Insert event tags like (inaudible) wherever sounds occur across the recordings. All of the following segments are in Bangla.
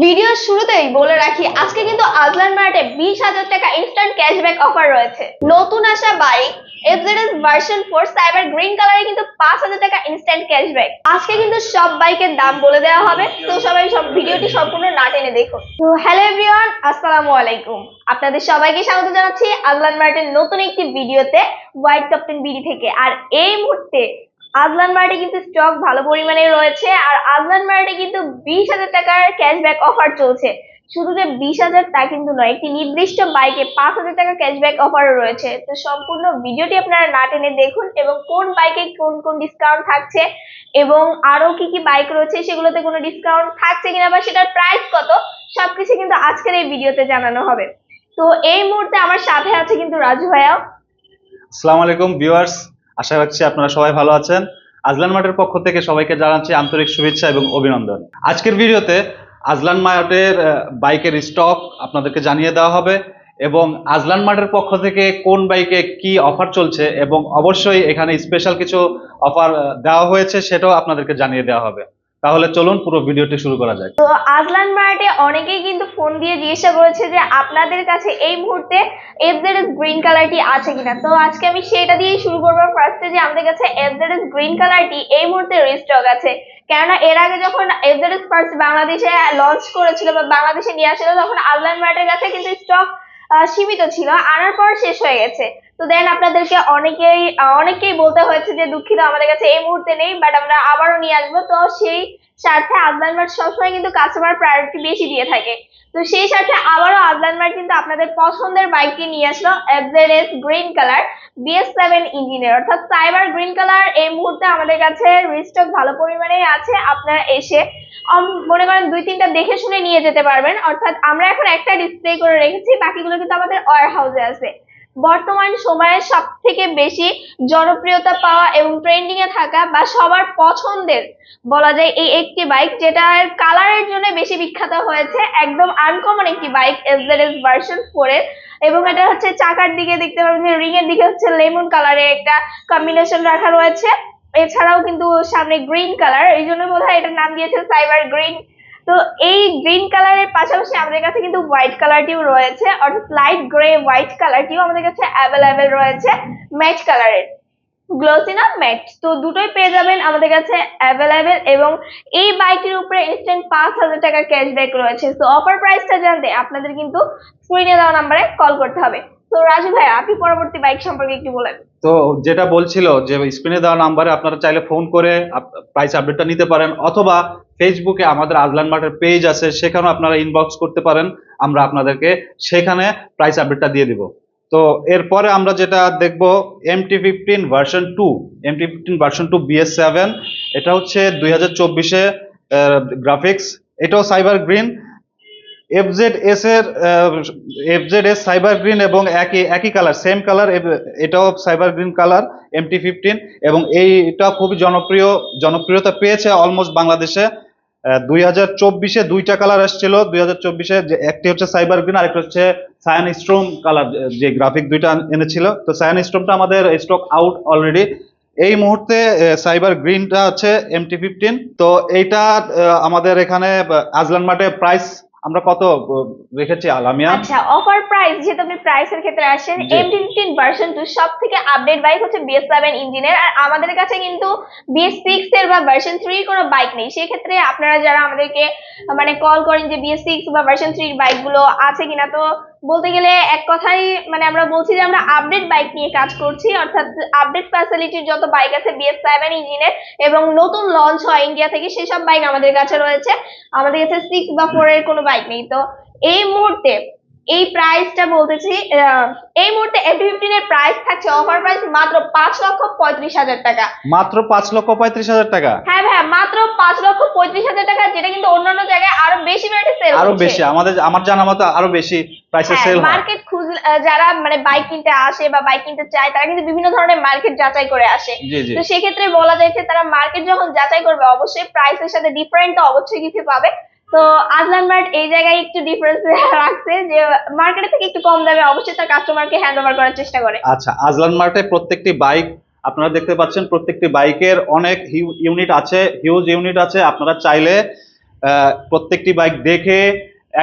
ভিডিওর শুরুতেই বলে রাখি, আজকে কিন্তু আজলান মার্টে বিশ হাজার টাকা ইনস্ট্যান্ট ক্যাশব্যাক অফার রয়েছে। নতুন আসা bike FZS version four cyber green কালারে কিন্তু পাঁচ হাজার টাকা ইনস্ট্যান্ট ক্যাশব্যাক আজকে কিন্তু সব বাইকের দাম বলে দেওয়া হবে, তো সবাই সব ভিডিওটি সম্পূর্ণ না টেনে দেখুন। তো হ্যালো এভরিওয়ান আসসালামু আলাইকুম। আপনাদের সবাইকে স্বাগত জানাচ্ছি আজলান মার্টের নতুন একটি ভিডিওতে হোয়াইট ক্যাপ্টেন বিডি থেকে। আর এই মুহূর্তে আজলান মার্টে কিন্তু স্টক ভালো পরিমাণে রয়েছে, আর আজলান মার্টে কিন্তু বিশ হাজার টাকার ক্যাশব্যাক অফার চলছে। শুধু যে বিশ হাজার তা কিন্তু নয়, একটি নির্দিষ্ট বাইকে পাঁচ হাজার টাকা ক্যাশব্যাক অফারও রয়েছে। তো সম্পূর্ণ ভিডিওটি আপনারা না টেনে দেখুন, এবং কোন বাইকে কোন কোন ডিসকাউন্ট থাকছে, এবং আরও কি কি বাইক রয়েছে, সেগুলোতে কোনো ডিসকাউন্ট থাকছে কিনা বা সেটার প্রাইস কত, সবকিছু কিন্তু আজকের এই ভিডিওতে জানানো হবে। তো এই মুহূর্তে আমার সাথে আছে কিন্তু রাজু ভাইয়া আসসালামু আলাইকুম ভিউয়ার্স আশা রাখছি আপনারা সবাই ভালো আছেন। আজলান মার্টের পক্ষ থেকে সবাইকে জানাচ্ছি আন্তরিক শুভেচ্ছা এবং অভিনন্দন। আজকের ভিডিওতে আজলান মার্টের বাইকের স্টক আপনাদেরকে জানিয়ে দেওয়া হবে এবং আজলান মার্টের পক্ষ থেকে কোন বাইকে কি অফার চলছে এবং অবশ্যই এখানে স্পেশাল কিছু অফার দেওয়া হয়েছে সেটাও আপনাদেরকে জানিয়ে দেওয়া হবে। তাহলে চলুন পুরো ভিডিওটি শুরু করা যাক। তো আজলান মার্টে অনেকেই কিন্তু ফোন দিয়ে জিজ্ঞাসা করেছে যে আপনাদের কাছে এই মুহূর্তে এফজেডএস গ্রিন কালারটি আছে কিনা? তো আজকে আমি সেটা দিয়েই শুরু করব ফার্স্টে যে আমাদের কাছে এফজেডএস গ্রিন কালারটি এই মুহূর্তে রিস্টক আছে। কেননা এর আগে যখন এফজেডএস ফার্স্ট বাংলাদেশে লঞ্চ করেছিল বা বাংলাদেশে নিয়ে আসছিল, তখন আজলান মার্টের কাছে কিন্তু স্টক সীমিত ছিল। আনার পর শেষ হয়ে গেছে। তো দেন আপনাদেরকে অনেকেই অনেকেই বলতে হয়েছে যে দুঃখিত, আমাদের কাছে এই মুহূর্তে নেই বাট আমরা আবারও নিয়ে আসব। তো সেই স্বার্থে আজলান মার্ট সবসময় কিন্তু কাস্টমার প্রায়োরিটি বেশি দিয়ে থাকে। তো সেই সাথে আবারও আজলান মার্ট কিন্তু আপনাদের পছন্দের বাইকটি নিয়ে আসলো FZS green colour BS seven ইঞ্জিনের অর্থাৎ সাইবার গ্রিন কালার এই মুহূর্তে আমাদের কাছে রিস্টক ভালো পরিমাণে আছে, আপনারা এসে মনে করেন দুই তিনটা দেখে শুনে নিয়ে যেতে পারবেন। অর্থাৎ আমরা এখন একটা ডিসপ্লে করে রেখেছি, বাকিগুলো কিন্তু আমাদের ওয়ার হাউসে আছে। বর্তমান সময়ে সব থেকে বেশি জনপ্রিয়তা পাওয়া এবং ট্রেন্ডিং এ থাকা বা সবার পছন্দের বলা যায় এই একটি বাইক যেটার কালারের জন্য বেশি বিখ্যাত হয়েছে। একদম আনকমন একটি বাইক এসজেডএস ভার্সন ফোর এর। এবং এটা হচ্ছে চাকার দিকে দেখতে পাবেন রিং এর দিকে হচ্ছে লেমন কালারের একটা কম্বিনেশন রাখা রয়েছে। এছাড়াও কিন্তু সামনে গ্রিন কালার এই জন্য বোধ এটার নাম দিয়েছে সাইবার গ্রিন তো এই গ্রিন কালারের পাশাপাশি আমাদের কাছে কিন্তু হোয়াইট কালারটিও রয়েছে, অর্থাৎ লাইট গ্রে হোয়াইট কালারটিও আমাদের কাছে অ্যাভেলেবেল রয়েছে ম্যাচ কালারের গ্লোসি না ম্যাট তো দুটোই পেয়ে যাবেন আমাদের কাছে অ্যাভেলেবেল এবং এই বাইকটির উপরে ইনস্ট্যান্ট পাঁচ হাজার টাকার ক্যাশব্যাক রয়েছে। তো অফার প্রাইসটা জানতে আপনাদের কিন্তু স্ক্রিনে দেওয়া নাম্বারে কল করতে হবে। তো রাজু ভাই, আপনি পরবর্তী বাইক সম্পর্কে একটু বলেন। তো যেটা বলছিল যে স্ক্রিনে দেওয়া নাম্বারে আপনারা চাইলে ফোন করে প্রাইস আপডেটটা নিতে পারেন অথবা ফেসবুকে আমাদের আজলান মার্টের পেজ আছে, সেখানেও আপনারা ইনবক্স করতে পারেন। আমরা আপনাদেরকে সেখানে প্রাইস আপডেটটা দিয়ে দিব। তো এরপরে আমরা যেটা দেখব MT fifteen version two MT fifteen version two BS seven এটা হচ্ছে দুই হাজার চব্বিশে গ্রাফিক্স এটাও সাইবার গ্রিন এফজেড এস এর এফজেড এস সাইবার গ্রিন এবং একই একই কালার সেম কালার এটাও cyber green colour MT fifteen এবং এইটা খুবই জনপ্রিয়, জনপ্রিয়তা পেয়েছে অলমোস্ট বাংলাদেশে। দুই হাজার চব্বিশে দুইটা কালার আসছিল। দুই হাজার চব্বিশে একটি হচ্ছে সাইবার গ্রিন আরেকটা হচ্ছে সায়ান স্ট্রোম কালার যে গ্রাফিক দুইটা এনেছিল। তো সায়ান স্ট্রোমটা আমাদের স্টক আউট অলরেডি এই মুহূর্তে সাইবার গ্রিনটা হচ্ছে এমটি ফিফটিন তো এইটা আমাদের এখানে, আজলান মাঠে প্রাইস আমরা কত রেখেছি আলামিয়া আচ্ছা অফার প্রাইস যেহেতু আপনি প্রাইসের ক্ষেত্রে আসেন জি। এমটি ফিফটিন ভার্সন টু সব থেকে আপডেট বাইক হচ্ছে বিএস সেভেন ইঞ্জিনের আর আমাদের কাছে কিন্তু বিএস সিক্স এর বা ভার্সন থ্রি কোনো বাইক নেই সেক্ষেত্রে আপনারা যারা আমাদেরকে মানে কল করেন যে বিএস সিক্স বা ভার্সন থ্রির বাইকগুলো আছে কিনা তো বলতে গেলে এক কথাই মানে আমরা বলছি যে আমরা আপডেট বাইক নিয়ে কাজ করছি, অর্থাৎ আপডেট ফ্যাসিলিটির যত বাইক আছে বিএস সেভেন ইঞ্জিনের এবং নতুন লঞ্চ হয় ইন্ডিয়া থেকে, সেসব বাইক আমাদের কাছে রয়েছে। আমাদের কাছে সিক্স বা ফোর এর কোনো বাইক নেই। তো এই মুহূর্তে এই প্রাইসটা বলতেছি এই মুহূর্তে এফডি ফিফটিন এর প্রাইস থাকছে অফার প্রাইস মাত্র পাঁচ লক্ষ পঁয়ত্রিশ হাজার টাকা। মাত্র পাঁচ লক্ষ পঁয়ত্রিশ হাজার টাকা? হ্যাঁ ভাই মাত্র পাঁচ লক্ষ পঁয়ত্রিশ হাজার টাকা যেটা কিন্তু অন্যান্য জায়গায় আরও বেশি রেটে সেল আরও বেশি আমাদের আমার জানা মতো আরও বেশি প্রাইসে সেল হয় মার্কেট খুঁজ যারা মানে বাইক কিনতে আসে বা বাইক কিনতে চায় তারা কিন্তু বিভিন্ন ধরনের মার্কেট যাচাই করে আসে। তো সেক্ষেত্রে বলা যায় যে তারা মার্কেট যখন যাচাই করবে অবশ্যই প্রাইসের সাথে ডিফারেন্ট তো অবশ্যই কিছু পাবে। তো আজলান মার্ট এই জায়গায় একটু ডিফারেন্স (laughs) রাখছে যে মার্কেটে থেকে একটু কম দামে অবশ্যই তার কাস্টমারকে হ্যান্ড ওভার করার চেষ্টা করে। আচ্ছা আজলান মার্টে প্রত্যেকটি বাইক আপনারা দেখতে পাচ্ছেন, প্রত্যেকটি বাইকের অনেক ইউনিট আছে হিউজ ইউনিট আছে। আপনারা চাইলে প্রত্যেকটি বাইক দেখে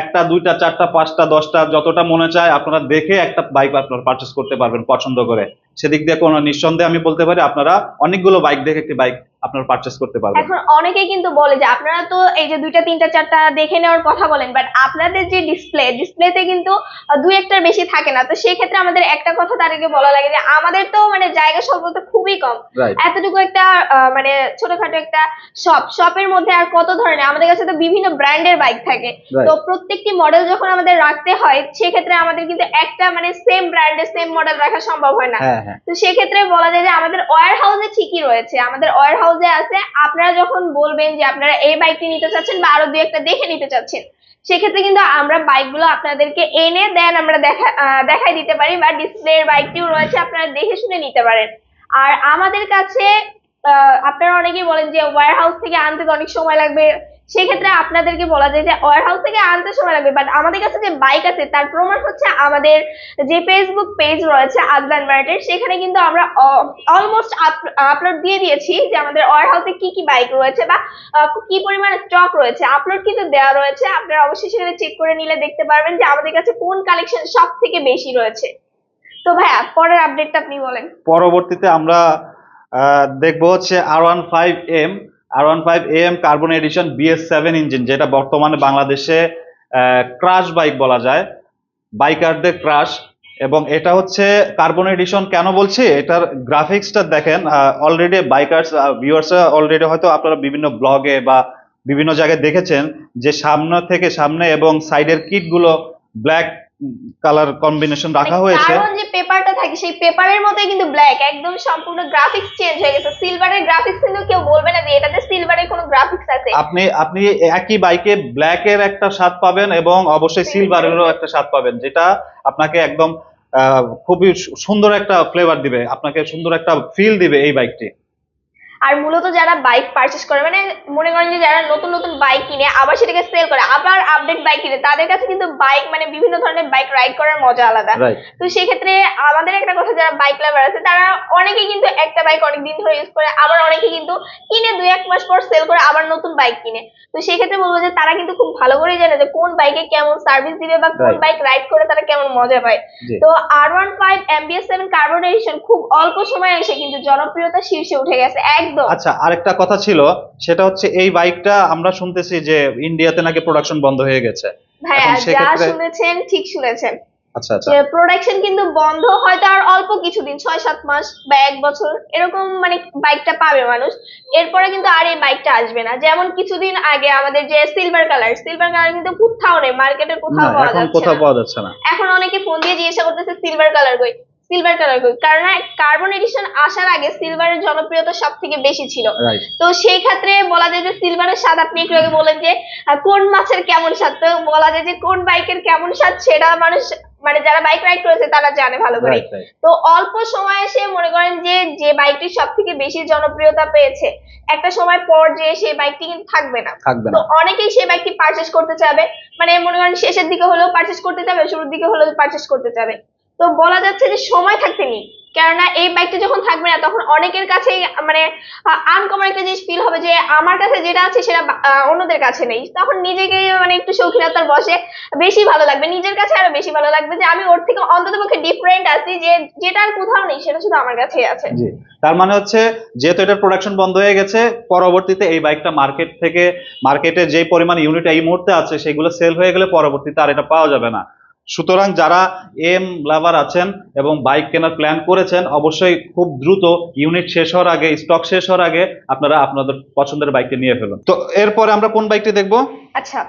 একটা, দুইটা, চারটা, পাঁচটা, দশটা, যতটা মনে চায় আপনারা দেখে একটা বাইক আপনারা পারচেস করতে পারবেন পছন্দ করে। সেদিক দিয়ে কোনো নিঃসন্দেহে আমি বলতে পারি আপনারা অনেকগুলো বাইক দেখে একটি বাইক আপনারা পারচেস করতে পারবেন। এখন অনেকেই কিন্তু বলে যে আপনারা তো এই যে দুইটা তিনটা চারটা দেখে নেওয়ার কথা বলেন বাট আপনাদের যে ডিসপ্লে ডিসপ্লেতে কিন্তু দুই একটার বেশি থাকে না। তো সেই ক্ষেত্রে আমাদের একটা কথা তাদেরকে বলা লাগে যে আমাদের তো মানে জায়গা স্বল্পতা খুবই কম। এতটুকু একটা মানে ছোটখাটো একটা শপ শপের মধ্যে আর কত ধরনের? আমাদের কাছে তো বিভিন্ন ব্র্যান্ডের বাইক থাকে। তো প্রত্যেকটি মডেল যখন আমাদের রাখতে হয় সেক্ষেত্রে আমাদের কিন্তু একটা মানে সেম ব্র্যান্ডের সেম মডেল রাখা সম্ভব হয় না। হ্যাঁ হ্যাঁ। তো সেক্ষেত্রে বলা যায় যে আমাদের ওয়ার হাউসে ঠিকই রয়েছে। আমাদের ওয়ার হাউসে আছে, আপনারা যখন বলবেন যে আপনারা এই বাইকটি নিতে চাচ্ছেন বা আরও দুই একটা দেখে নিতে চাচ্ছেন, সেক্ষেত্রে কিন্তু আমরা বাইকগুলো আপনাদেরকে এনে দেন, আমরা দেখা দেখাই দিতে পারি বা ডিসপ্লের বাইকটিও রয়েছে, আপনারা দেখে শুনে নিতে পারেন। আর আমাদের কাছে আপনারা অনেকেই বলেন যে ওয়ার হাউস থেকে আনতে অনেক সময় লাগবে সেক্ষেত্রে আপনাদেরকে বলা যায় যে ওয়ার হাউস থেকে আনতে সময় লাগবে বাট আমাদের কাছে যে বাইক আছে, তার প্রমাণ হচ্ছে আমাদের যে ফেসবুক পেজ রয়েছে আদলান মার্টের সেখানে কিন্তু আমরা অলমোস্ট আপলোড দিয়ে দিয়েছি যে আমাদের ওয়ার হাউসে কি কি বাইক রয়েছে বা কি পরিমাণে স্টক রয়েছে। আপলোড কিন্তু দেওয়া রয়েছে। আপনারা অবশ্যই সেখানে চেক করে নিলে দেখতে পারবেন যে আমাদের কাছে কোন কালেকশন সব থেকে বেশি রয়েছে। তো ভাইয়া, পরের আপডেটটা আপনি বলেন। পরবর্তীতে আমরা দেখব হচ্ছে R one five M R one five M carbon edition BS seven engine যেটা বর্তমানে বাংলাদেশে ক্রাশ বাইক বলা যায়। বাইকারদের ক্রাশ এবং এটা হচ্ছে কার্বন এডিশন কেন বলছি? এটার গ্রাফিক্সটা দেখেন অলরেডি বাইকার্স ভিউয়ার্স অলরেডি হয়তো আপনারা বিভিন্ন ব্লগে বা বিভিন্ন জায়গায় দেখেছেন যে সামনে থেকে সামনে এবং সাইডের কিটগুলো ব্ল্যাক কালার কম্বিনেশন রাখা হয়েছে। কারণ যে পেপারটা থাকে সেই পেপারের মতোই কিন্তু ব্ল্যাক একদম সম্পূর্ণ গ্রাফিক্স চেঞ্জ হয়ে গেছে। সিলভারের গ্রাফিক্স কিন্তু কেউ বলবে না যে এটাতে সিলভারের কোনো গ্রাফিক্স আছে। আপনি আপনি একই বাইকে ব্ল্যাক এর একটা স্বাদ পাবেন এবং অবশ্যই সিলভারেরও একটা। স্বাদ পাবেন যেটা আপনাকে একদম আহ, খুবই সুন্দর একটা ফ্লেভার দিবে আপনাকে সুন্দর একটা ফিল দিবে এই বাইকটি আর মূলত যারা বাইক পারচেস করে মানে মনে করেন যে যারা নতুন নতুন বাইক কিনে আবার সেটাকে সেল করে আবার আপডেট বাইক কিনে তাদের কাছে কিন্তু বাইক মানে বিভিন্ন ধরনের বাইক রাইড করার মজা আলাদা। তো সেক্ষেত্রে আমাদের একটা কথা যারা বাইক লাভার আছে তারা অনেকেই কিন্তু একটা বাইক অনেক দিন ধরে ইউজ করে আবার অনেকে কিন্তু কিনে দুই এক মাস পর সেল করে আবার নতুন বাইক কিনে। তো সেক্ষেত্রে বলব যে তারা কিন্তু খুব ভালো করে জানে যে কোন বাইকে কেমন সার্ভিস দিবে বা কোন বাইক রাইড করে তারা কেমন মজা পায়। তো R one five M BS seven carbon edition খুব অল্প সময়ে এসে কিন্তু জনপ্রিয়তা শীর্ষে উঠে গেছে। একদম। আচ্ছা আরেকটা কথা ছিল সেটা হচ্ছে এই বাইকটা আমরা শুনতেছি যে ইন্ডিয়াতে নাকি প্রোডাকশন বন্ধ হয়ে গেছে। এখন যা শুনেছেন ঠিক শুনেছেন। আচ্ছা আচ্ছা। প্রোডাকশন কিন্তু বন্ধ হয়তো আর অল্প কিছুদিন ছয় সাত মাস বা এক বছর এরকম মানে বাইকটা পাবে মানুষ। এরপরে কিন্তু আর এই বাইকটা আসবে না। যেমন কিছুদিন আগে আমাদের যে সিলভার কালার সিলভার কালার কিন্তু কোথাও নেই মার্কেটে কোথাও পাওয়া যাচ্ছে না। এখন অনেকে ফোন দিয়ে জিজ্ঞাসা করতেছে সিলভার কালার কই? সিলভার কালার কারণ কার্বন এডিশন আসার আগে সিলভারের জনপ্রিয়তা সব থেকে বেশি ছিল। তো সেই ক্ষেত্রে বলা যায় যে সিলভারের স্বাদ আপনি একটু আগে বলেন যে কোন মাছের কেমন স্বাদ? তো বলা যায় যে কোন বাইকের কেমন স্বাদ সেটা মানুষ মানে যারা বাইক রাইড করেছে তারা জানে ভালো করে। তো অল্প সময়ে এসে মনে করেন যে যে বাইকটি সব থেকে বেশি জনপ্রিয়তা পেয়েছে একটা সময় পর যে সেই বাইকটি কিন্তু থাকবে না। তো অনেকেই সেই বাইকটি পারচেস করতে চাবে। মানে মনে করেন শেষের দিকে হলেও পারচেস করতে চাবে শুরুর দিকে হলেও পারচেস করতে চাবে। তো বলা যাচ্ছে যে সময় থাকতে নেই। কেননা এই বাইকটা যখন থাকবে না, তখন অনেকের কাছেই মানে আনকমন একটা জিনিস ফিল হবে যে আমার কাছে যেটা আছে সেটা অন্যদের কাছে নেই। তখন নিজেকে মানে একটু শৌখিনতার বসে বেশি ভালো লাগবে। নিজের কাছে আরও বেশি ভালো লাগবে যে আমি ওর থেকে অন্তত পক্ষে ডিফারেন্ট আছি যে যেটা আর কোথাও নেই, সেটা শুধু আমার কাছেই আছে। তার মানে হচ্ছে, যেহেতু এটার প্রোডাকশন বন্ধ হয়ে গেছে, পরবর্তীতে এই বাইকটা মার্কেট থেকে মার্কেটে যে পরিমাণ ইউনিট এই মুহূর্তে আছে, সেগুলো সেল হয়ে গেলে পরবর্তীতে আর এটা পাওয়া যাবে না। সুতরাং যারা এম লাভার আছেন এবং বাইক কেনার প্ল্যান করেছেন, অবশ্যই খুব দ্রুত ইউনিট শেষ হওয়ার আগে স্টক শেষ হওয়ার আগে আপনারা আপনাদের পছন্দের বাইকটি নিয়ে ফেলুন। তো এরপরে আমরা কোন বাইকটি দেখব? আচ্ছা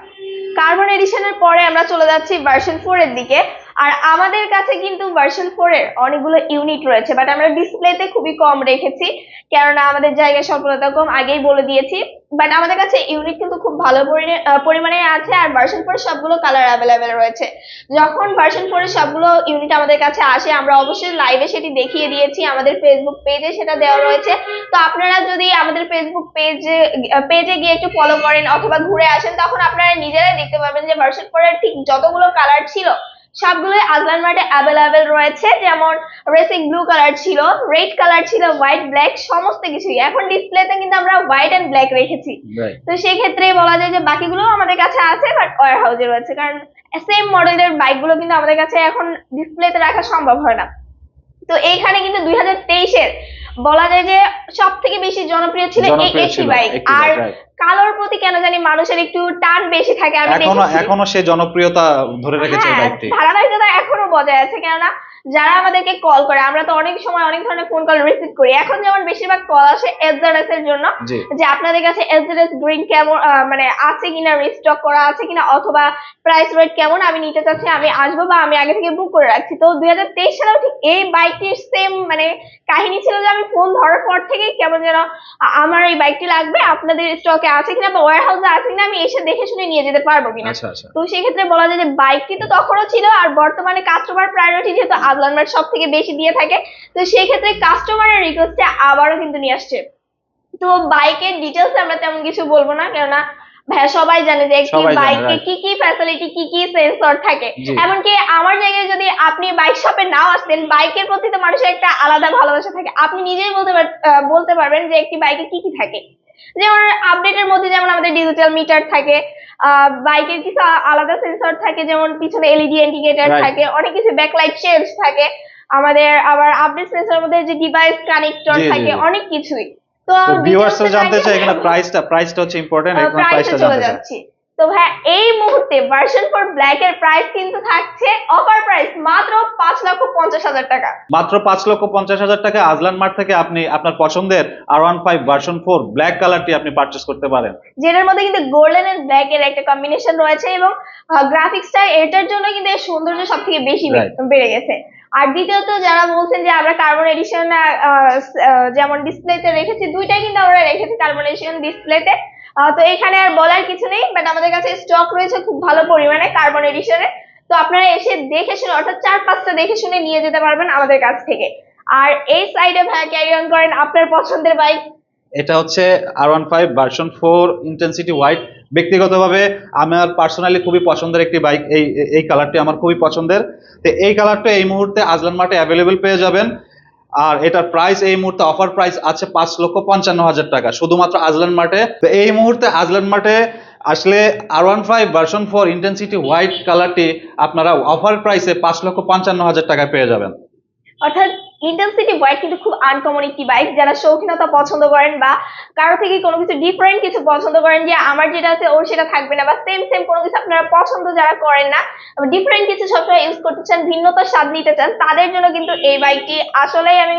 কার্বন এডিশনের পরে আমরা চলে যাচ্ছি ভার্সন ফোর এর দিকে। আর আমাদের কাছে কিন্তু ভার্সন ফোর এর অনেকগুলো ইউনিট রয়েছে বাট আমরা ডিসপ্লেতে খুবই কম রেখেছি, কেননা আমাদের জায়গা স্বল্পতা কম, আগেই বলে দিয়েছি বাট আমাদের কাছে ইউনিট কিন্তু খুব ভালো পরিমাণে আছে, আর ভার্সন ফোর সবগুলো কালার অ্যাভেলেবেল রয়েছে। যখন ভার্সন ফোর এর সবগুলো ইউনিট আমাদের কাছে আসে, আমরা অবশ্যই লাইভে সেটি দেখিয়ে দিয়েছি, আমাদের ফেসবুক পেজে সেটা দেওয়া রয়েছে। তো আপনারা যদি আমাদের ফেসবুক পেজে পেজে গিয়ে একটু ফলো করেন অথবা ঘুরে আসেন, তখন আপনারা নিজেরাই দেখতে পাবেন যে ভার্সন ফোর এর ঠিক যতগুলো কালার ছিল সবগুলোই আজলান মার্টে অ্যাভেলেবেল রয়েছে যেমন রেসিং ব্লু কালার ছিল রেড কালার ছিল হোয়াইট ব্ল্যাক সমস্ত কিছুই। এখন ডিসপ্লেতে কিন্তু আমরা হোয়াইট অ্যান্ড ব্ল্যাক রেখেছি। তো সেই ক্ষেত্রে বলা যায় যে বাকিগুলো আমাদের কাছে আছে বাট ওয়ার হাউসে রয়েছে। কারণ সেম মডেলের বাইকগুলো কিন্তু আমাদের কাছে এখন ডিসপ্লেতে রাখা সম্ভব হয় না। তো এইখানে কিন্তু দুই হাজার তেইশের বলা যায় যে সব থেকে বেশি জনপ্রিয় ছিল এই একটি বাইক আর. কালোর প্রতি কেন জানি মানুষের একটু টান বেশি থাকে আমি এখনও এখনও সে জনপ্রিয়তা ধরে রেখেছে হ্যাঁ, বাইকটি ধারাবাহিকতা এখনও বজায় আছে কেননা যারা আমাদেরকে কল করে আমরা তো অনেক সময় অনেক ধরনের ফোন কল রিসিভ করি। এখন যেমন বেশিরভাগ কল আসে এসআরএস এর জন্য যে আপনাদের কাছে এসআরএস গ্রিন কেমন মানে আছে কিনা রিস্টক করা আছে কিনা অথবা প্রাইস রেট কেমন আমি নিতে চাচ্ছি আমি আসব বা আমি আগে থেকে বুক করে রাখছি। তো দুই হাজার তেইশ সালেও ঠিক এই বাইকটির সেম মানে কাহিনী ছিল যে আমি ফোন ধরার পর থেকে কেমন যেন আমার এই বাইকটি লাগবে আপনাদের স্টকে আছে কিনা বা ওয়ার হাউসে আছে কিনা আমি এসে দেখে শুনে নিয়ে যেতে পারব কিনা। আচ্ছা আচ্ছা। তো সেক্ষেত্রে বলা যায় যে বাইকটি তো তখনও ছিল আর বর্তমানে কাস্টমার প্রায়োরিটি যেহেতু আদলান মার্ট সব থেকে বেশি দিয়ে থাকে তো সেই ক্ষেত্রে কাস্টমারের রিকোয়েস্টে আবারও কিন্তু নিয়ে আসছে। তো বাইকের ডিটেলস আমরা তেমন কিছু বলব না কেননা ভাইয়া সবাই জানে যে একটি বাইকে কি কি ফ্যাসিলিটি কি কি সেন্সর থাকে। এমনকি আমার জায়গায় যদি আপনি বাইক শপে নাও আসতেন বাইকের প্রতি তো মানুষের একটা আলাদা ভালোবাসা থাকে। আপনি নিজেই বলতে বলতে পারবেন যে একটি বাইকে কি কি থাকে। যেমন আপডেটের মধ্যে যেমন আমাদের ডিজিটাল মিটার থাকে বাইকের কিছু আলাদা সেন্সর থাকে যেমন পিছনে এলইডি ইন্ডিকেটর. থাকে অনেক কিছু ব্যাকলাইট চেঞ্জ থাকে আমাদের আবার আপডেট সেন্সর মধ্যে যে ডিভাইস কানেক্টর থাকে অনেক কিছুই। তো তো ভিউয়ার্স details এ জানতে চাই এখানে প্রাইসটা প্রাইসটা হচ্ছে ইম্পর্টেন্ট এখানে প্রাইসটা চলে জানতে চাই যাচ্ছি। তো ভাই এই মুহূর্তে ভার্সন ফোর ব্ল্যাক এর প্রাইস কিন্তু থাকছে অফার প্রাইস মাত্র পাঁচ লক্ষ পঞ্চাশ হাজার টাকা। মাত্র পাঁচ লক্ষ পঞ্চাশ হাজার টাকা আজলান মার্ট থেকে আপনি আপনার পছন্দের R one five version four black কালারটি আপনি পারচেস করতে পারেন। যেটার মধ্যে কিন্তু গোল্ডেন এন্ড ব্ল্যাক এর একটা কম্বিনেশন রয়েছে এবং গ্রাফিক্সটা এটার জন্য কিন্তু এর সৌন্দর্য সব থেকে বেশি বেড়ে গেছে। আর দ্বিতীয়ত যারা বলছেন যে আমরা কার্বন এডিশন যেমন ডিসপ্লেতে রেখেছি দুইটাই কিন্তু আমরা রেখেছি কার্বন এডিশন ডিসপ্লেতে তো এখানে আর বলার কিছু নেই বাট আমাদের কাছে স্টক রয়েছে খুব ভালো পরিমাণে কার্বন এডিশনের তো আপনারা এসে দেখে শুনে, অর্থাৎ চার পাঁচটা দেখে শুনে নিয়ে যেতে পারবেন আমাদের কাছ থেকে। আর এই সাইডে ভাইয়া ক্যারি অন করেন আপনার পছন্দের বাইক এটা হচ্ছে R one five version four intensity white ব্যক্তিগতভাবে আমার পার্সোনালি খুবই পছন্দের একটি বাইক এই এই কালারটি আমার খুবই পছন্দের। তো এই কালারটা এই মুহূর্তে আজলান মার্টে অ্যাভেলেবেল পেয়ে যাবেন। আর এটার প্রাইস এই মুহূর্তে অফার প্রাইস আছে পাঁচ লক্ষ পঞ্চান্ন হাজার টাকা। শুধুমাত্র আজলান মার্টে এই মুহূর্তে আজলান মার্টে আসলে R one five version four intensity white কালারটি আপনারা অফার প্রাইসে পাঁচ লক্ষ পঞ্চান্ন হাজার টাকায় পেয়ে যাবেন। অর্থাৎ ইন্টেন্সিটি বাইক কিন্তু খুব আনকমন একটি বাইক যারা শৌখিনতা পছন্দ করেন বা কারও থেকে কোনো কিছু ডিফারেন্ট কিছু পছন্দ করেন যে আমার যেটা আছে ওর সেটা থাকবে না বা সেম সেম কোনো কিছু আপনারা পছন্দ যারা করেন না ডিফারেন্ট কিছু সবসময় ইউজ করতে চান, ভিন্নতার স্বাদ নিতে চান, তাদের জন্য কিন্তু এই বাইকটি আসলেই আমি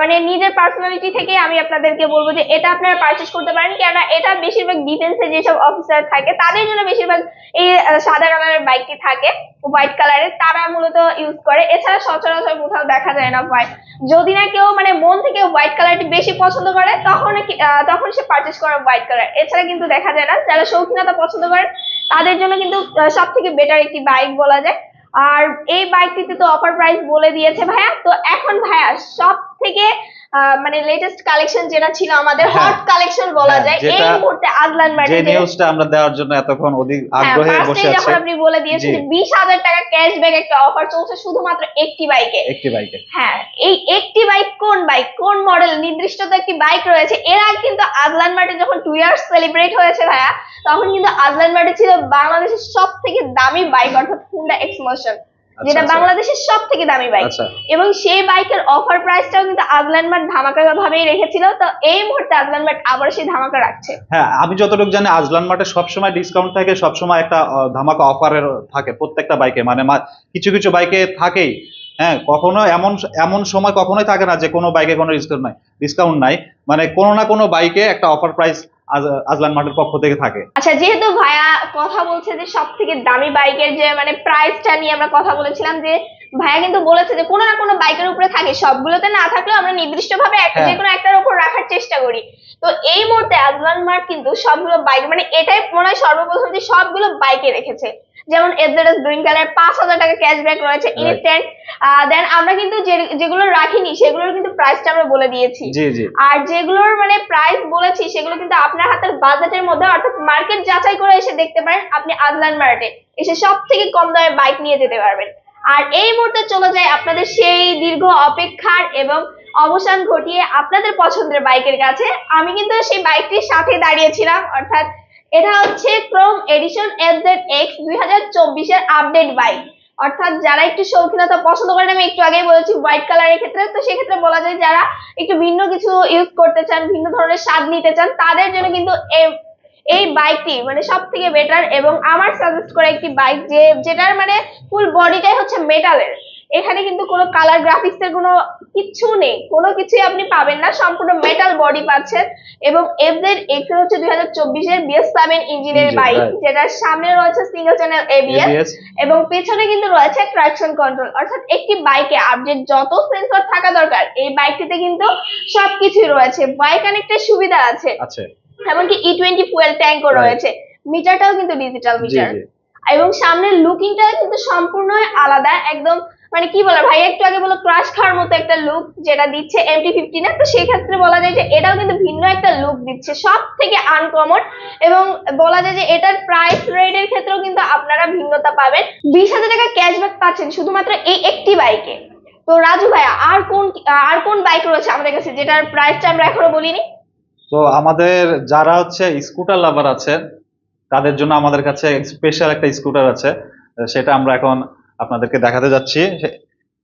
মানে নিজের পার্সোনালিটি থেকে আমি আপনাদেরকে বলব যে এটা আপনারা পারচেস করতে পারেন। কেননা এটা বেশিরভাগ ডিফেন্সে যেসব অফিসার থাকে, তাদের জন্য বেশিরভাগ এই সাদা কালারের বাইকটি থাকে হোয়াইট কালারের তারা মূলত ইউজ করে। এছাড়া সচরাচর কোথাও দেখা যায় না হোয়াইট যদি না কেউ মানে মন থেকে হোয়াইট কালারটি বেশি পছন্দ করে, তখন তখন সে পারচেস করে হোয়াইট কালার এছাড়া কিন্তু দেখা যায় না, যারা শৌখিনতা পছন্দ করেন তাদের জন্য কিন্তু সব থেকে বেটার একটি বাইক বলা যায়। আর এই বাইকটিতে তো অফার প্রাইস বলে দিয়েছে ভাইয়া। তো এখন ভাইয়া সব থেকে মানে লেটেস্ট কালেকশন যেটা ছিল আমাদের হ্যাঁ। হট কালেকশন বলা হ্যাঁ, যায়। এই মুহূর্তে আজলান যে নিউজটা আমরা দেওয়ার জন্য এতক্ষণ অধিক হ্যাঁ আগ্রহে বসে ফার্স্টেই যখন আপনি বলে দিয়েছেন জি। যে বিশ হাজার টাকা ক্যাশব্যাক একটা অফার চলছে শুধুমাত্র একটি বাইকে একটি বাইকে হ্যাঁ এই একটি বাইক কোন বাইক কোন মডেল নির্দিষ্ট তো একটি বাইক রয়েছে। এর আগে কিন্তু আজলান মার্টে যখন টু ইয়ার্স সেলিব্রেট হয়েছে ভাইয়া তখন কিন্তু আজলান মার্টে ছিল বাংলাদেশের সব থেকে দামি বাইক অর্থাৎ হুন্ডা এক্সমোশন যেটা আচ্ছা। বাংলাদেশের সব থেকে দামি বাইক আচ্ছা। এবং সেই বাইকের অফার প্রাইসটাও কিন্তু আজলান মার্ট ধামাকা ভাবেই রেখেছিল। তো এই মুহূর্তে আজলান মার্ট আবার সেই ধামাকা রাখছে। হ্যাঁ আমি যতটুকু জানি আজলান মার্টে সবসময় ডিসকাউন্ট থাকে সবসময় একটা ধামাকা অফারের থাকে প্রত্যেকটা বাইকে মানে কিছু কিছু বাইকে থাকেই। হ্যাঁ কখনো এমন এমন সময় কখনোই থাকে না যে কোনো বাইকে কোনো ডিসকাউন্ট নাই। ডিসকাউন্ট নাই। মানে কোনো না কোনো বাইকে একটা অফার প্রাইস আজলান মার্টের পক্ষ থেকে থাকে। আচ্ছা যেহেতু ভাইয়া কথা বলছে যে সব থেকে দামি বাইকের যে মানে প্রাইসটা নিয়ে আমরা কথা বলেছিলাম যে ভাইয়া কিন্তু বলেছে যে কোনো না কোনো বাইকের উপরে থাকে সবগুলোতে না থাকলেও আমরা নির্দিষ্ট ভাবে একটা হ্যাঁ। যে কোনো একটার উপর রাখার চেষ্টা করি। তো এই মুহূর্তে আজলান মার্ট কিন্তু সবগুলো বাইক মানে এটাই মনে হয় সর্বপ্রথম যে সবগুলো বাইকে রেখেছে। যেমন এফজেডএস গ্রিন কালার পাঁচ হাজার টাকা ক্যাশব্যাক রয়েছে ইনস্ট্যান্ট দেন আমরা কিন্তু যেগুলো রাখিনি সেগুলোর কিন্তু প্রাইসটা আমরা বলে দিয়েছি। আর যেগুলোর মানে প্রাইস বলেছি সেগুলো কিন্তু আপনার হাতের বাজেটের মধ্যে অর্থাৎ মার্কেট যাচাই করে এসে দেখতে পারেন আপনি আদলান মার্টে এসে সব থেকে কম দামে বাইক নিয়ে যেতে পারবেন। আর এই মুহূর্তে চলে যায় আপনাদের সেই দীর্ঘ অপেক্ষার এবং অবসান ঘটিয়ে আপনাদের পছন্দের বাইকের কাছে। আমি কিন্তু সেই বাইকটির সাথে দাঁড়িয়েছিলাম অর্থাৎ এটা হচ্ছে ক্রোম এডিশন এফজেড এক্স দুই চব্বিশের আপডেট বাইক অর্থাৎ যারা একটু শৌখিনতা পছন্দ করেন, আমি একটু আগেই বলেছি হোয়াইট কালারের ক্ষেত্রে। তো সেক্ষেত্রে বলা যায় যারা একটু ভিন্ন কিছু ইউজ করতে চান, ভিন্ন ধরনের স্বাদ নিতে চান, তাদের জন্য কিন্তু এই বাইকটি মানে সব থেকে বেটার এবং আমার সাজেস্ট করা একটি বাইক যে, যেটার মানে ফুল বডিটাই হচ্ছে মেটালের এখানে কিন্তু কোনো কালার গ্রাফিক্স এর কোনো কিচ্ছু নেই। কোনো কিছুই আপনি পাবেন না। সম্পূর্ণ মেটাল বডি পাচ্ছেন এবং এফজেড এক্স হচ্ছে দুই হাজার চব্বিশের বিএস সেভেন ইঞ্জিনের বাইক. যেটার সামনে রয়েছে সিঙ্গেল চ্যানেল এবিএস এবং পেছনে কিন্তু রয়েছে ট্রাকশন কন্ট্রোল অর্থাৎ একটি বাইকে আপডেট যত সেন্সর থাকা দরকার এই বাইকটিতে কিন্তু সবকিছুই রয়েছে। বাইক কানেক্টের সুবিধা আছে। এমনকি ই টোয়েন্টি ফুয়েল ট্যাঙ্কও. রয়েছে। মিটারটাও কিন্তু ডিজিটাল মিটার এবং সামনের লুকিংটা কিন্তু সম্পূর্ণ আলাদা একদম মানে কি বলে, ভাই, একটু আগে বলো ক্রাশ খাওয়ার মতো একটা লুক যেটা দিচ্ছে এমটি ফিফটিনে তো সেক্ষেত্রে বলা যায় যে এটাও কিন্তু ভিন্ন একটা লুক দিচ্ছে। সব থেকে আনকমন এবং বলা যায় যে এটার প্রাইস রেটের ক্ষেত্রেও কিন্তু আপনারা ভিন্নতা পাবেন। বিশ হাজার টাকা ক্যাশব্যাক পাচ্ছেন শুধুমাত্র এই একটি বাইকে তো রাজু ভাইয়া, আর কোন আর কোন বাইক রয়েছে আমাদের কাছে যেটার প্রাইসটা আমরা এখনও বলিনি? তো আমাদের যারা হচ্ছে স্কুটার লাভার আছে তাদের জন্য আমাদের কাছে স্পেশাল একটা স্কুটার আছে। সেটা আমরা এখন আপনাদেরকে দেখাতে যাচ্ছি।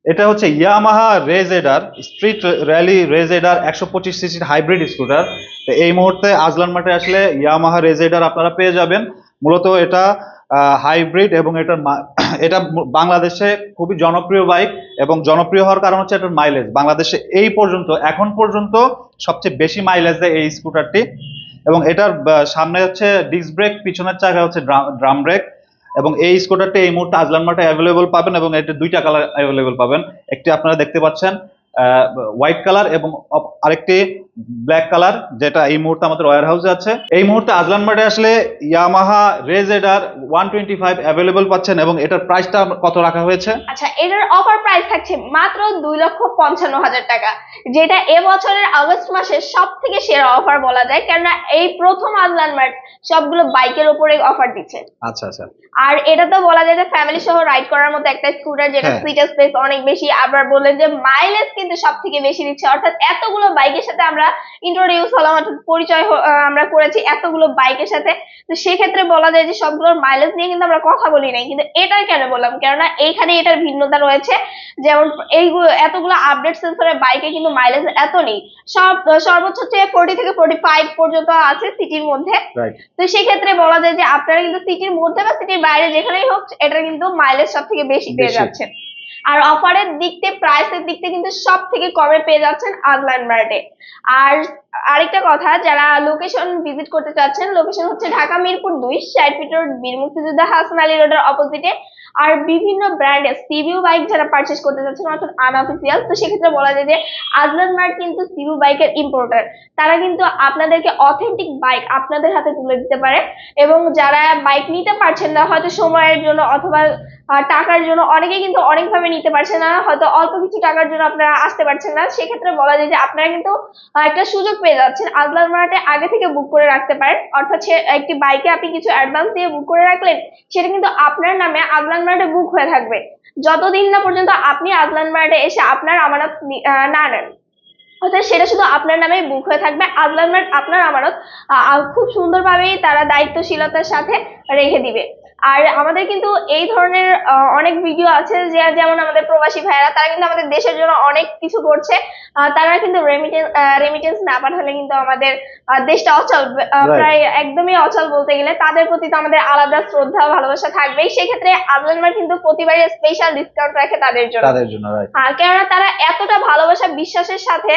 এটা হচ্ছে Yamaha Ray ZR, street rally Ray ZR, একশো পঁচিশ সিসির হাইব্রিড স্কুটার। তো এই মুহূর্তে আজলান মাঠে আসলে ইয়ামাহা রেজেডার আপনারা পেয়ে যাবেন। মূলত এটা হাইব্রিড এবং এটার (clears throat) এটা বাংলাদেশে খুবই জনপ্রিয় বাইক এবং জনপ্রিয় হওয়ার কারণ হচ্ছে এটার মাইলেজ বাংলাদেশে এই পর্যন্ত, এখন পর্যন্ত সবচেয়ে বেশি মাইলেজ দেয় এই স্কুটারটি। এবং এটার সামনে হচ্ছে ডিস্ক ব্রেক পিছনের চাকা হচ্ছে ড্রাম ব্রেক এবং এই স্কুটারটি এই মুহূর্তে আজলান মাঠে অ্যাভেলেবল পাবেন এবং এটি দুইটা কালার অ্যাভেলেবল পাবেন। একটি আপনারা দেখতে পাচ্ছেন হোয়াইট কালার এবং আরেকটি ব্ল্যাক কালার যেটা এই মুহূর্তে আমাদের ওয়ার হাউসে আছে। এই মুহূর্তে আজলান মাঠে আসলে Yamaha Ray ZR one twenty five available পাচ্ছেন এবং এটার প্রাইসটা কত রাখা হয়েছে? আচ্ছা এটার অফার প্রাইস থাকছে মাত্র দুই লক্ষ পঞ্চান্ন হাজার টাকা যেটা এবছরের আগস্ট মাসের সব থেকে সেরা অফার বলা যায় কেননা এই প্রথম আজলান মার্ট সবগুলো বাইকের উপরে অফার দিচ্ছে। আচ্ছা আচ্ছা। আর এটা তো বলা যায় যে ফ্যামিলি সহ রাইড করার মতো একটা স্কুটার যেটা হ্যাঁ। সিট স্পেস অনেক বেশি আবার বললেন যে মাইলেজ কিন্তু সব থেকে বেশি দিচ্ছে। অর্থাৎ এতগুলো বাইকের সাথে আমরা ইন্ট্রোডিউস হলাম অর্থাৎ পরিচয় আমরা করেছি এতগুলো বাইকের সাথে। তো সেক্ষেত্রে বলা যায় যে সবগুলোর মাইলেজ নিয়ে কিন্তু আমরা কথা বলি নাই। কিন্তু এটাই কেন বললাম? কেননা এইখানে এটার ভিন্নতা রয়েছে। যেমন এইগুলো এতগুলো আপডেট সেন্সরের বাইকে কিন্তু মাইলেজ এত নেই। সব সর্বোচ্চ হচ্ছে ফোর্টি থেকে ফোর্টি ফাইভ পর্যন্ত আছে সিটির মধ্যে। তো সেক্ষেত্রে বলা যায় যে আপনারা কিন্তু সিটির মধ্যে বা সিটির বাইরে যেখানেই হোক এটা কিন্তু মাইলেজ সব থেকে বেশি পেয়ে বেশি। আর অফারের দিক থেকে প্রাইসের দিক থেকে কিন্তু সব থেকে কমে পেয়ে যাচ্ছেন আজলান মার্টে আর আরেকটা কথা, যারা লোকেশন ভিজিট করতে চাচ্ছেন লোকেশন হচ্ছে ঢাকা মিরপুর দুই, ষাট ফিট রোড বীর মুক্তিযোদ্ধা হাসান আলী রোডের অপোজিটে আর বিভিন্ন ব্র্যান্ডের সিভিউ বাইক যারা পারচেস করতে চাচ্ছেন অর্থাৎ আনঅফিসিয়াল তো সেক্ষেত্রে বলা যায় যে আজলান মার্ট কিন্তু সিভিউ বাইকের ইম্পোর্টার তারা কিন্তু আপনাদেরকে অথেন্টিক বাইক আপনাদের হাতে তুলে দিতে পারে। এবং যারা বাইক নিতে পারছেন না, হয়তো সময়ের জন্য অথবা টাকার জন্য অনেকে কিন্তু অনেকভাবে নিতে পারছেন না, হয়তো অল্প কিছু টাকার জন্য আপনারা আসতে পারছেন না। সেক্ষেত্রে বলা যায় যে আপনারা কিন্তু একটা সুযোগ পেয়ে যাচ্ছেন আদলার মার্টে আগে থেকে বুক করে রাখতে পারেন। অর্থাৎ একটি বাইকে আপনি কিছু অ্যাডভান্স দিয়ে বুক করে রাখলেন, সেটা কিন্তু আপনার নামে আজলান মার্টে বুক হয়ে থাকবে। যতদিন না পর্যন্ত আপনি আজলান মার্টে এসে আপনার আমানত না নেন, অর্থাৎ সেটা শুধু আপনার নামে বুক হয়ে থাকবে। আজলান মার্ট আপনার আমানত খুব সুন্দরভাবেই তারা দায়িত্বশীলতার সাথে রেখে দিবে। আর আমাদের কিন্তু এই ধরনের অনেক ভিডিও আছে যে যেমন আমাদের প্রবাসী ভাইয়েরা তারা কিন্তু আমাদের দেশের জন্য অনেক কিছু করছে। তারা কিন্তু রেমিটেন্স রেমিটেন্স না পাঠালে কিন্তু আমাদের দেশটা অচল। প্রায় একদমই অচল বলতে গেলে। তাদের প্রতি তো আমাদের আলাদা শ্রদ্ধা ভালোবাসা থাকবেই। সেক্ষেত্রে আজলান মার্ট কিন্তু প্রতিবারই স্পেশাল ডিসকাউন্ট রাখে তাদের জন্য। তাদের জন্য আর কেননা তারা এতটা ভালোবাসা বিশ্বাসের সাথে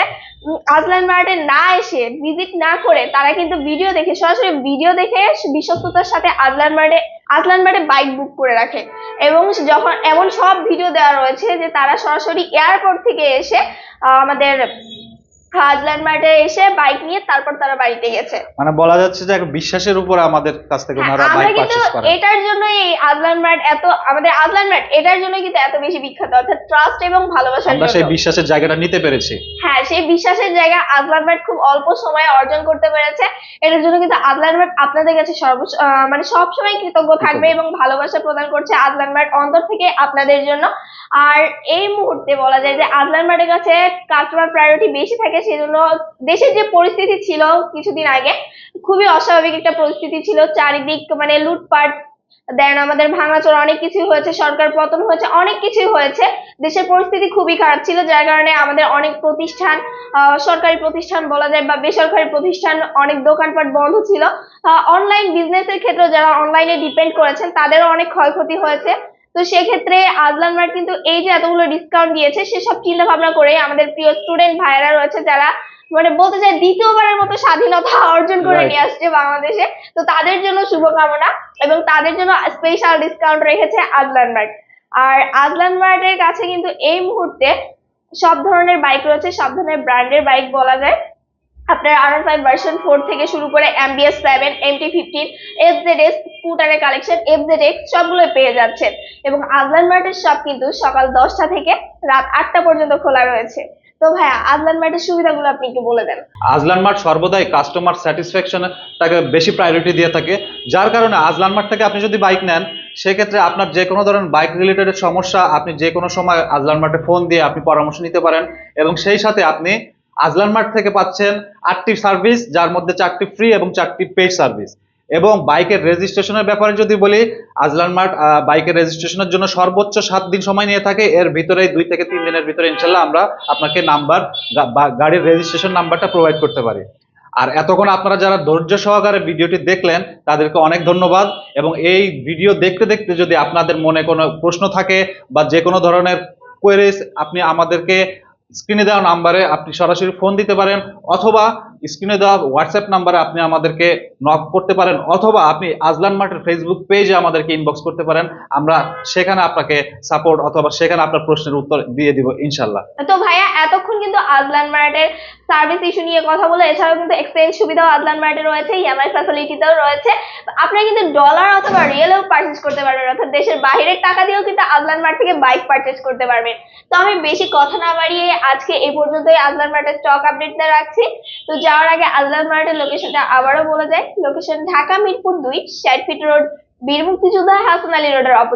আজলান মার্টে না এসে ভিজিট না করে তারা কিন্তু ভিডিও দেখে সরাসরি ভিডিও দেখে বিশ্বস্ততার সাথে আজলান মার্টে আজলান বাটে বাইক বুক করে রাখে। এবং যখন এমন সব ভিডিও দেওয়া রয়েছে যে তারা সরাসরি এয়ারপোর্ট থেকে এসে আমাদের আজলান মার্টে এসে বাইক নিয়ে তারপর তারা বাড়িতে গেছে। মানে বলা যাচ্ছে যে এক বিশ্বাসের উপরে আমাদের কাছ থেকে হ্যাঁ, ওনারা বাইক কিন্তু পারচেস করেন। এটার জন্য এই আজলান মার্ট এত আমাদের আজলান মার্ট এটার জন্য কিন্তু এত বেশি বিখ্যাত। অর্থাৎ ট্রাস্ট এবং ভালোবাসার আমরা সেই বিশ্বাসের জায়গাটা নিতে পেরেছি। হ্যাঁ সেই বিশ্বাসের জায়গা আজলান মার্ট খুব অল্প সময়ে অর্জন করতে পেরেছে। এটার জন্য কিন্তু আজলান মার্ট আপনাদের কাছে সর্ব আহ, মানে সব সময় কৃতজ্ঞ। থাকবে এবং ভালোবাসা প্রদান করছে আজলান মার্ট অন্তর থেকে আপনাদের জন্য। আর এই মুহূর্তে বলা যায় যে আজলান মার্টের কাছে কাস্টমার প্রায়োরিটি বেশি থাকে সেজন্য দেশের যে পরিস্থিতি ছিল কিছুদিন আগে, খুবই অস্বাভাবিক একটা পরিস্থিতি ছিল। চারিদিক মানে লুটপাট, দেন আমাদের ভাঙাচোরা অনেক কিছুই হয়েছে, সরকার পতন হয়েছে, অনেক কিছুই হয়েছে। দেশের পরিস্থিতি খুবই খারাপ ছিল, যার কারণে আমাদের অনেক প্রতিষ্ঠান সরকারি প্রতিষ্ঠান বলা যায় বা বেসরকারি প্রতিষ্ঠান অনেক দোকানপাট বন্ধ ছিল। অনলাইন বিজনেসের ক্ষেত্রে যারা অনলাইনে ডিপেন্ড করেছেন, তাদেরও অনেক ক্ষয়ক্ষতি হয়েছে। তো সেক্ষেত্রে আজলান মার্ট কিন্তু এই যে এতগুলো ডিসকাউন্ট দিয়েছে সেসব চিন্তা ভাবনা করে আমাদের প্রিয় স্টুডেন্ট ভাইরা রয়েছে যারা মানে বলতে চাই দ্বিতীয়বারের মতো স্বাধীনতা অর্জন করে নিয়ে আসছে বাংলাদেশে। তো তাদের জন্য শুভকামনা এবং তাদের জন্য স্পেশাল ডিসকাউন্ট রেখেছে আজলান মার্ট আর আজলান মার্টের কাছে কিন্তু এই মুহূর্তে সব ধরনের বাইক রয়েছে সব ধরনের ব্র্যান্ডের বাইক বলা যায়। আপনার আর ফাইভ ভার্সন ফোর থেকে শুরু করে M BS seven MT fifteen F Z S স্কুটারের collection F Z X সবগুলো পেয়ে যাচ্ছেন। এবং আজলান মার্টের শপ কিন্তু সকাল দশটা থেকে রাত আটটা পর্যন্ত খোলা রয়েছে। তো ভাইয়া আজলান মার্টের সুবিধাগুলো আপনি একটু বলে দেন। আজলান মার্ট সর্বদাই কাস্টমার স্যাটিসফ্যাকশনে তাকে বেশি প্রায়োরিটি দিয়ে থাকে। যার কারণে আজলান মার্ট থেকে আপনি যদি বাইক নেন, সেক্ষেত্রে আপনার যে কোনো ধরনের বাইক রিলেটেড সমস্যা, আপনি যে কোনো সময় আজলান মার্টে ফোন দিয়ে আপনি পরামর্শ নিতে পারেন। এবং সেই সাথে আপনি আজলান মার্ট থেকে পাচ্ছেন আটটি সার্ভিস, যার মধ্যে চারটি ফ্রি এবং চারটি পেড সার্ভিস এবং বাইকের রেজিস্ট্রেশনের ব্যাপারে যদি বলি, আজলান মার্ট বাইকের রেজিস্ট্রেশনের জন্য সর্বোচ্চ সাত দিন সময় নিয়ে থাকে। এর ভিতরে দুই থেকে তিন দিনের ভিতরে ইনশাল্লাহ আমরা আপনাকে নাম্বার গাড়ির রেজিস্ট্রেশন নাম্বারটা প্রোভাইড করতে পারি। আর এতক্ষণ আপনারা যারা ধৈর্য সহকারে ভিডিওটি দেখলেন, তাদেরকে অনেক ধন্যবাদ। এবং এই ভিডিও দেখতে দেখতে যদি আপনাদের মনে কোনো প্রশ্ন থাকে বা যে কোনো ধরনের কোয়েরিজ আপনি আমাদেরকে স্ক্রিনে দেওয়া নাম্বারে আপনি সরাসরি ফোন দিতে পারেন অথবা স্ক্রিনে দেওয়া হোয়াটসঅ্যাপ নাম্বারে আপনি আমাদেরকে নক করতে পারেন, অথবা আপনি আজলান মার্টের ফেসবুক পেজে আমাদেরকে ইনবক্স করতে পারেন। আমরা সেখানে আপনাকে সাপোর্ট অথবা সেখানে আপনার প্রশ্নের উত্তর দিয়ে দিব ইনশাল্লাহ তো ভাইয়া, এতক্ষণ কিন্তু আজলান মার্টের সার্ভিস ইস্যু নিয়ে কথা বলে, এছাড়াও কিন্তু এক্সচেঞ্জ সুবিধাও আজলান মার্টে রয়েছে ইএমআই ফ্যাসিলিটিতেও রয়েছে। আপনারা কিন্তু ডলার অথবা রিয়েলেও পারচেজ করতে পারবেন, অর্থাৎ দেশের বাইরের টাকা দিয়েও কিন্তু আজলান মার্ট থেকে বাইক পারচেজ করতে পারবেন। তো আমি বেশি কথা না বাড়িয়ে আজকে এই পর্যন্তই আজলান মার্টের স্টক আপডেটটা রাখছি। তো যাওয়ার আগে আল্লাহ মার্টের লোকেশনটা আবারও বলে যায় লোকেশন ঢাকা মিরপুর দুই, ষাট ফিট রোড বীর মুক্তিযোদ্ধা হাসান আলী রোডের